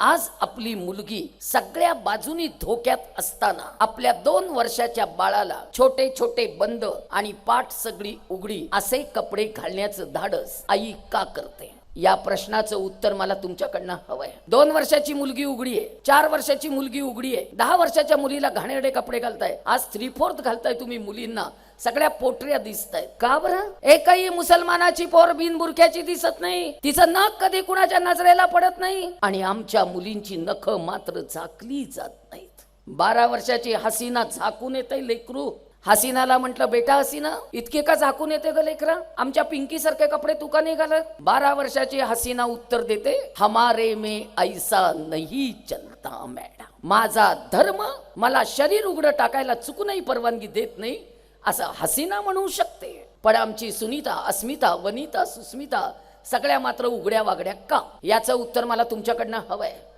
आज आपली मुलगी सगळ्या बाजूनी धोक्यात असताना आपल्या दोन वर्षाच्या बाळाला छोटे छोटे बंद आणि पाठ सगळी उघडी असे कपडे घालण्याचं धाडस आई का करते? या प्रश्नाचं उत्तर मला तुमच्याकडनं हवंय. दोन वर्षाची मुलगी उघडी आहे चार वर्षाची मुलगी उघडी आहे दहा वर्षाच्या मुलीला घाणेरडे कपडे घालताय आज थ्री फोर्थ घालताय तुम्ही मुलींना सगळ्या पोटऱ्या दिसत आहेत का बरं? एकही मुसलमानाची पोर बिनबुरख्याची दिसत नाही तिचं नख कधी कुणाच्या नजरेला पडत नाही आणि आमच्या मुलींची नख मात्र झाकली जात नाहीत. बारा वर्षाची हसीना झाकून येते लेकरू. हसीनाला म्हटलं बेटा हसीना इतके का झाकून येते ग लेकरा? आमच्या पिंकी सारखे कपडे तू का नाही घालत? बारा वर्षाची हसीना उत्तर देते हमारे में ऐसा नाही चलता मॅडम माझा धर्म मला शरीर उघडं टाकायला चुकूनही परवानगी देत नाही असं हसीना म्हणू शकते. पण आमची सुनीता अस्मिता वनिता सुस्मिता सगळ्या मात्र उघड्या वागड्या का? याचं उत्तर मला तुमच्याकडनं हवंय.